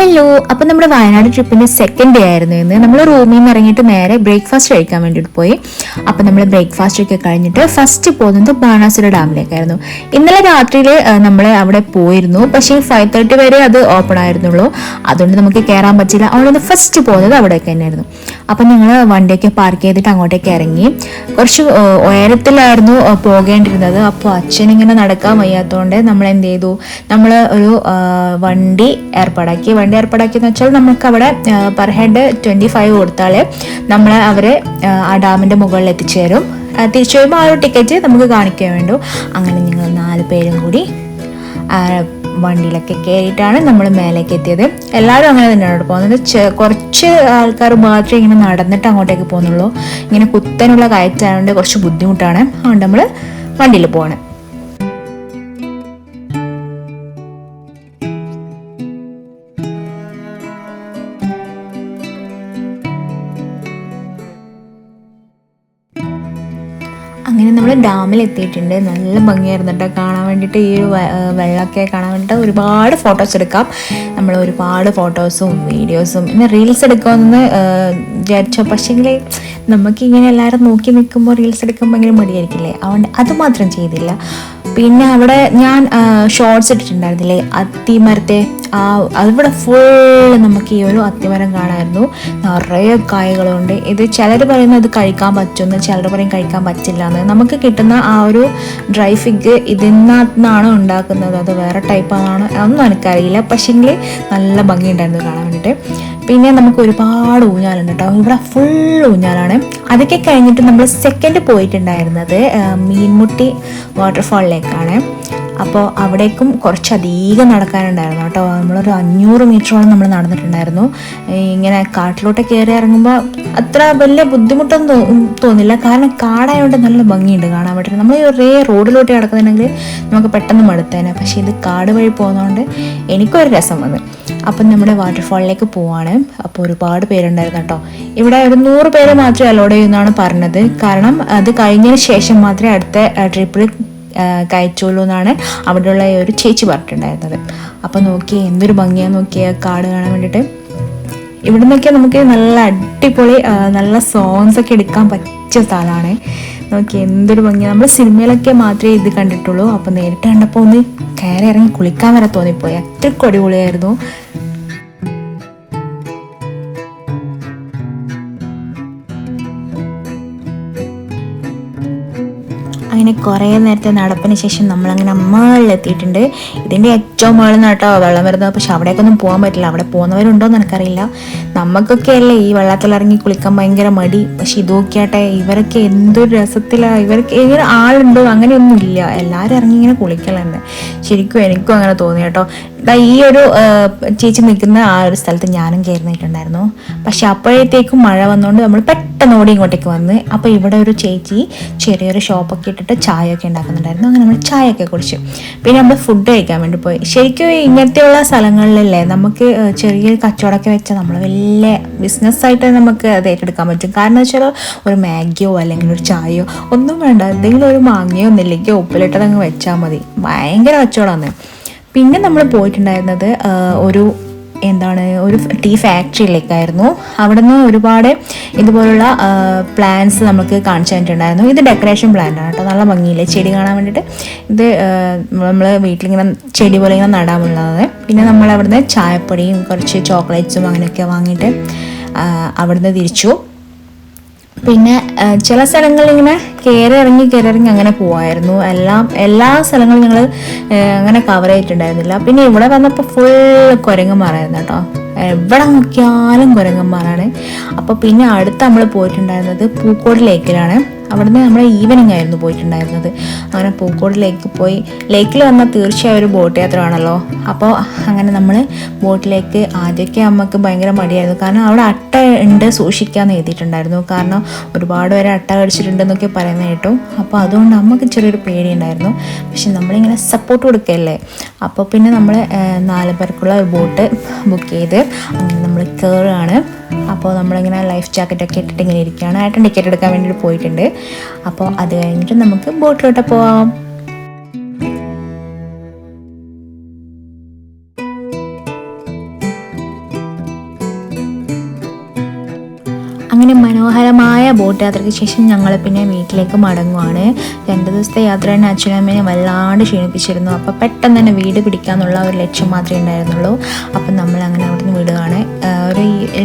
Hello അപ്പൊ നമ്മുടെ Wayanad ട്രിപ്പിന്റെ second day ആയിരുന്നു ഇന്ന്. നമ്മൾ റൂമിൽ നിന്ന് ഇറങ്ങിയിട്ട് നേരെ ബ്രേക്ക്ഫാസ്റ്റ് കഴിക്കാൻ വേണ്ടിയിട്ട് പോയി. അപ്പൊ നമ്മൾ ബ്രേക്ക്ഫാസ്റ്റ് ഒക്കെ കഴിഞ്ഞിട്ട് ഫസ്റ്റ് പോകുന്നത് ബാണാസുര ഡാമിലേക്കായിരുന്നു. ഇന്നലെ രാത്രിയിൽ നമ്മൾ അവിടെ പോയിരുന്നു. പക്ഷേ ഫൈവ് തേർട്ടി വരെ അത് ഓപ്പൺ ആയിരുന്നുള്ളൂ. അതുകൊണ്ട് നമുക്ക് കയറാൻ പറ്റില്ല അതുകൊണ്ട് ഫസ്റ്റ് പോകുന്നത് അവിടെയൊക്കെ തന്നെയായിരുന്നു. അപ്പൊ ഞങ്ങൾ വണ്ടിയൊക്കെ പാർക്ക് ചെയ്തിട്ട് അങ്ങോട്ടേക്ക് ഇറങ്ങി. കുറച്ച് ഉയരത്തിലായിരുന്നു പോകേണ്ടിരുന്നത്. അപ്പോൾ അച്ഛൻ ഇങ്ങനെ നടക്കാൻ വയ്യാത്തതുകൊണ്ട് നമ്മൾ എന്ത് ചെയ്തു? നമ്മൾ ഒരു വണ്ടി ഏർപ്പാടാക്കി. വണ്ടി ഏർപ്പാടാക്കിയെന്ന് വെച്ചാൽ നമുക്ക് അവിടെ പെർ ഹെഡ് ട്വന്റി ഫൈവ് കൊടുത്താൽ നമ്മൾ അവരെ ആ, ഡാമിന്റെ മുകളിൽ എത്തിച്ചേരും. തിരിച്ചു വരുമ്പോൾ ആ ഒരു ടിക്കറ്റ് നമുക്ക് കാണിക്കാൻ വേണ്ടു. അങ്ങനെ ഞങ്ങൾ നാല് പേരും കൂടി വണ്ടിയിലൊക്കെ കയറിയിട്ടാണ് നമ്മൾ മേലേക്ക് എത്തിയത്. എല്ലാവരും അങ്ങനെ തന്നെയാണ് പോകുന്നത്. കുറച്ച് ആൾക്കാർ മാത്രമേ ഇങ്ങനെ നടന്നിട്ട് അങ്ങോട്ടേക്ക് പോകുന്നുള്ളൂ. ഇങ്ങനെ കുത്തനുള്ള കയറ്റായതുകൊണ്ട് കുറച്ച് ബുദ്ധിമുട്ടാണ്. അതുകൊണ്ട് നമ്മൾ വണ്ടിയിൽ പോകണം അങ്ങനെ നമ്മൾ ഡാമിൽ എത്തിയിട്ടുണ്ട് നല്ല ഭംഗിയായിരുന്നു കേട്ടോ കാണാൻ വേണ്ടിയിട്ട് ഈ വെള്ളമൊക്കെ കാണാൻ വേണ്ടിയിട്ട് ഒരുപാട് ഫോട്ടോസ് എടുക്കാം. നമ്മൾ ഒരുപാട് ഫോട്ടോസും വീഡിയോസും പിന്നെ റീൽസ് എടുക്കാമെന്ന് വിചാരിച്ചോ. പക്ഷേങ്കിൽ നമുക്ക് ഇങ്ങനെ എല്ലാവരും നോക്കി നിൽക്കുമ്പോൾ റീൽസ് എടുക്കുമ്പോൾ ഭയങ്കര മടിയായിരിക്കില്ലേ? അതുകൊണ്ട് അതുമാത്രം ചെയ്തില്ല. പിന്നെ അവിടെ ഞാൻ ഷോർട്സ് ഇട്ടിട്ടുണ്ടായിരുന്നില്ലേ? അത്തിമരത്തെ ആ അവിടെ ഫുൾ നമുക്ക് ഈ ഒരു അത്തിമരം കാണാമായിരുന്നു നിറയെ കായകളുണ്ട്. ഇത് ചിലർ പറയുന്നത് അത് കഴിക്കാൻ പറ്റുമെന്ന് ചിലർ പറയും കഴിക്കാൻ പറ്റില്ല എന്ന് നമുക്ക് കിട്ടുന്ന ആ ഒരു ഡ്രൈ ഫിഗ് ഇതിനകത്തുനിന്നാണ് ഉണ്ടാക്കുന്നത്? അത് വേറെ ടൈപ്പാണോ അതൊന്നും എനിക്കറിയില്ല. പക്ഷേങ്കിൽ നല്ല ഭംഗിയുണ്ടായിരുന്നു കാണാൻ വേണ്ടിയിട്ട് പിന്നെ നമുക്ക് ഒരുപാട് ഊഞ്ഞാലുണ്ട് കേട്ടോ ഇവിടെ ഫുൾ ഊഞ്ഞാലാണ്. അതൊക്കെ കഴിഞ്ഞിട്ട് നമ്മൾ സെക്കൻഡ് പോയിട്ടുണ്ടായിരുന്നത് മീൻമുട്ടി വാട്ടർഫാളിലേക്കാണ് അപ്പോൾ അവിടേക്കും കുറച്ചധികം നടക്കാനുണ്ടായിരുന്നു കേട്ടോ. നമ്മളൊരു അഞ്ഞൂറ് മീറ്ററോളം നമ്മൾ നടന്നിട്ടുണ്ടായിരുന്നു. ഇങ്ങനെ കാട്ടിലോട്ട് കയറി ഇറങ്ങുമ്പോൾ അത്ര വലിയ ബുദ്ധിമുട്ടൊന്നും തോന്നില്ല. കാരണം കാടായതുകൊണ്ട് നല്ല ഭംഗിയുണ്ട് കാണാൻ പറ്റില്ല നമ്മൾ ഒരേ റോഡിലോട്ട് കിടക്കുന്നുണ്ടെങ്കിൽ നമുക്ക് പെട്ടെന്ന് മടുത്തേനെ. പക്ഷേ ഇത് കാട് വഴി പോകുന്നതുകൊണ്ട് എനിക്കൊരു രസം വന്നു. അപ്പം നമ്മുടെ വാട്ടർഫാളിലേക്ക് പോവാണ്. അപ്പോൾ ഒരുപാട് പേരുണ്ടായിരുന്നു കേട്ടോ. ഇവിടെ ഒരു നൂറ് പേര് മാത്രമേ അലോഡ് ചെയ്യുന്നതാണ് പറഞ്ഞത്. കാരണം അത് കഴിഞ്ഞതിന് ശേഷം മാത്രമേ അടുത്ത ട്രിപ്പിൽ കയറ്റുള്ളൂ എന്നാണ് അവിടെയുള്ള ഒരു ചേച്ചി പറഞ്ഞിട്ടുണ്ടായിരുന്നത്. അപ്പോൾ നോക്കി എന്തൊരു ഭംഗിയാണ് നോക്കിയ കാട് കാണാൻ വേണ്ടിയിട്ട് ഇവിടെ നിന്നൊക്കെ നമുക്ക് നല്ല അടിപൊളി നല്ല സോങ്സ് ഒക്കെ എടുക്കാൻ പറ്റിയ സ്ഥലമാണ്. നോക്കി എന്തൊരു ഭംഗിയാണ് നമ്മൾ സിനിമയിലൊക്കെ മാത്രമേ ഇത് കണ്ടിട്ടുള്ളൂ. അപ്പോൾ നേരിട്ട് കണ്ടപ്പോൾ ഒന്ന് കയറി ഇറങ്ങി കുളിക്കാൻ വരെ തോന്നിപ്പോയി. അത്രയ്ക്കും അടിപൊളിയായിരുന്നു. അങ്ങനെ കുറേ നേരത്തെ നടപ്പിന് ശേഷം നമ്മളങ്ങനെ മുകളിലെത്തിയിട്ടുണ്ട് ഇതിന്റെ ഏറ്റവും മുകളിൽ നിന്ന് വെള്ളം വരുന്നത്. പക്ഷെ അവിടേക്കൊന്നും പോകാൻ പറ്റില്ല. അവിടെ പോകുന്നവരുണ്ടോ എന്ന് എനിക്കറിയില്ല. നമുക്കൊക്കെ അല്ലേ ഈ വെള്ളത്തിലിറങ്ങി കുളിക്കാൻ ഭയങ്കര മടി. പക്ഷെ ഇതൊക്കെയാട്ടെ ഇവരൊക്കെ എന്തൊരു രസത്തിലാണ് ഇവർക്ക് ഇങ്ങനെ ആളുണ്ടോ അങ്ങനെയൊന്നും ഇല്ല എല്ലാവരും ഇറങ്ങി ഇങ്ങനെ കുളിക്കലുണ്ട് ശരിക്കും എനിക്കും അങ്ങനെ തോന്നി കേട്ടോ. ഈ ഒരു ചേച്ചി നിൽക്കുന്ന ആ ഒരു സ്ഥലത്ത് ഞാനും കയറുന്നിട്ടുണ്ടായിരുന്നു പക്ഷെ അപ്പോഴത്തേക്കും മഴ വന്നുകൊണ്ട് നമ്മൾ പെട്ടെന്ന് ഓടി ഇങ്ങോട്ടേക്ക് വന്ന് അപ്പോൾ ഇവിടെ ഒരു ചേച്ചി ചെറിയൊരു ഷോപ്പൊക്കെ ഇട്ടിട്ട് ചായ ഒക്കെ ഉണ്ടാക്കുന്നുണ്ടായിരുന്നു. അങ്ങനെ നമ്മൾ ചായ ഒക്കെ കുടിച്ചു. പിന്നെ നമ്മൾ ഫുഡ് കഴിക്കാൻ വേണ്ടി പോയി. ശരിക്കും ഇങ്ങനത്തെയുള്ള സ്ഥലങ്ങളിലല്ലേ നമുക്ക് ചെറിയൊരു ചെറിയ കച്ചവടമൊക്കെ വെച്ചാൽ നമ്മൾ വലിയ ബിസിനസ്സായിട്ട് നമുക്ക് അത് ഏറ്റെടുക്കാൻ പറ്റും. കാരണം വെച്ചാൽ ഒരു മാഗിയോ അല്ലെങ്കിൽ ഒരു ചായയോ ഒന്നും വേണ്ട. എന്തെങ്കിലും ഒരു മാങ്ങയോ നെല്ലിക്കോ ഉപ്പിലിട്ടതങ്ങ് വെച്ചാൽ മതി. ഭയങ്കര കച്ചവടമാണ്. പിന്നെ നമ്മൾ പോയിട്ടുണ്ടായിരുന്നത് ഒരു എന്താണ് ഒരു ടീ ഫാക്ടറിയിലേക്കായിരുന്നു അവിടെ നിന്ന് ഒരുപാട് ഇതുപോലുള്ള പ്ലാന്റ്സ് നമുക്ക് കാണിച്ചു തന്നിട്ടുണ്ടായിരുന്നു. ഇത് ഡെക്കറേഷൻ പ്ലാന്റ് ആണ് കേട്ടോ. നല്ല ഭംഗിയില്ലേ? ചെടി കാണാൻ വേണ്ടിയിട്ട്. ഇത് നമ്മൾ വീട്ടിലിങ്ങനെ ചെടി പോലെ ഇങ്ങനെ നടാമുള്ളത് പിന്നെ നമ്മൾ അവിടുന്ന് ചായപ്പൊടിയും കുറച്ച് ചോക്ലേറ്റ്സും അങ്ങനെയൊക്കെ വാങ്ങിയിട്ട് അവിടുന്ന് തിരിച്ചു. പിന്നെ ചില സ്ഥലങ്ങളിൽ ഇങ്ങനെ കയറി ഇറങ്ങി കയറി ഇറങ്ങി അങ്ങനെ പോവായിരുന്നു. എല്ലാം എല്ലാ സ്ഥലങ്ങളും ഞങ്ങൾ അങ്ങനെ കവർ ചെയ്തിട്ടുണ്ടായിരുന്നില്ല. പിന്നെ ഇവിടെ വന്നപ്പോൾ ഫുൾ കുരങ്ങന്മാരായിരുന്നു കേട്ടോ. എവിടെ നോക്കിയാലും കുരങ്ങന്മാരാണ്. അപ്പോൾ പിന്നെ അടുത്ത് നമ്മൾ പോയിട്ടുണ്ടായിരുന്നത് പൂക്കോട് ലേക്കിലാണ്. അവിടുന്ന് നമ്മൾ ഈവനിങ് ആയിരുന്നു പോയിട്ടുണ്ടായിരുന്നത്. അങ്ങനെ പൂക്കോട് ലേക്ക് പോയി. ലേക്കിൽ വന്നാൽ തീർച്ചയായും ഒരു ബോട്ട് യാത്ര ആണല്ലോ അപ്പോൾ അങ്ങനെ നമ്മൾ ബോട്ടിലേക്ക് ആദ്യമൊക്കെ നമുക്ക് ഭയങ്കര മടിയായിരുന്നു. കാരണം അവിടെ അട്ട ഉണ്ട് സൂക്ഷിക്കാമെന്ന് എഴുതിയിട്ടുണ്ടായിരുന്നു. കാരണം ഒരുപാട് പേരെ അട്ട കടിച്ചിട്ടുണ്ടെന്നൊക്കെ പറയുന്നത് കേട്ടു. അപ്പോൾ അതുകൊണ്ട് നമുക്ക് ചെറിയൊരു പേടിയുണ്ടായിരുന്നു. പക്ഷെ നമ്മളിങ്ങനെ സപ്പോർട്ട് കൊടുക്കുകയല്ലേ അപ്പോൾ പിന്നെ നമ്മൾ നാല് പേർക്കുള്ള ഒരു ബോട്ട് ബുക്ക് ചെയ്ത് അങ്ങനെ നമ്മൾ കയറുകയാണ് അപ്പോൾ നമ്മളിങ്ങനെ ലൈഫ് ജാക്കറ്റൊക്കെ ഇട്ടിട്ട് ഇങ്ങനെ ഇരിക്കുകയാണ്. ഏട്ടൻ ടിക്കറ്റ് എടുക്കാൻ വേണ്ടിയിട്ട് പോയിട്ടുണ്ട്. അപ്പോൾ അത് കഴിഞ്ഞിട്ട് നമുക്ക് ബോട്ടിലോട്ട് പോവാം. അങ്ങനെ മനോഹരമായ ബോട്ട് യാത്രയ്ക്ക് ശേഷം ഞങ്ങൾ പിന്നെ വീട്ടിലേക്ക് മടങ്ങുവാണ്. രണ്ട് ദിവസത്തെ യാത്ര തന്നെ അച്ഛനമ്മേനെ വല്ലാണ്ട് ക്ഷീണിപ്പിച്ചിരുന്നു. അപ്പോൾ പെട്ടെന്ന് തന്നെ വീട് പിടിക്കാന്നുള്ള ഒരു ലക്ഷ്യം മാത്രമേ ഉണ്ടായിരുന്നുള്ളൂ. അപ്പം നമ്മൾ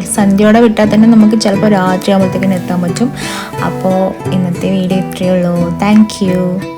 സന്ധ്യയോടെ വിട്ടാൽ തന്നെ നമുക്ക് ചിലപ്പോൾ രാത്രി ആകുമ്പോഴത്തേക്കിനും എത്താൻ പറ്റും. അപ്പോൾ ഇന്നത്തെ വീഡിയോ ഇത്രയേ ഉള്ളൂ. താങ്ക്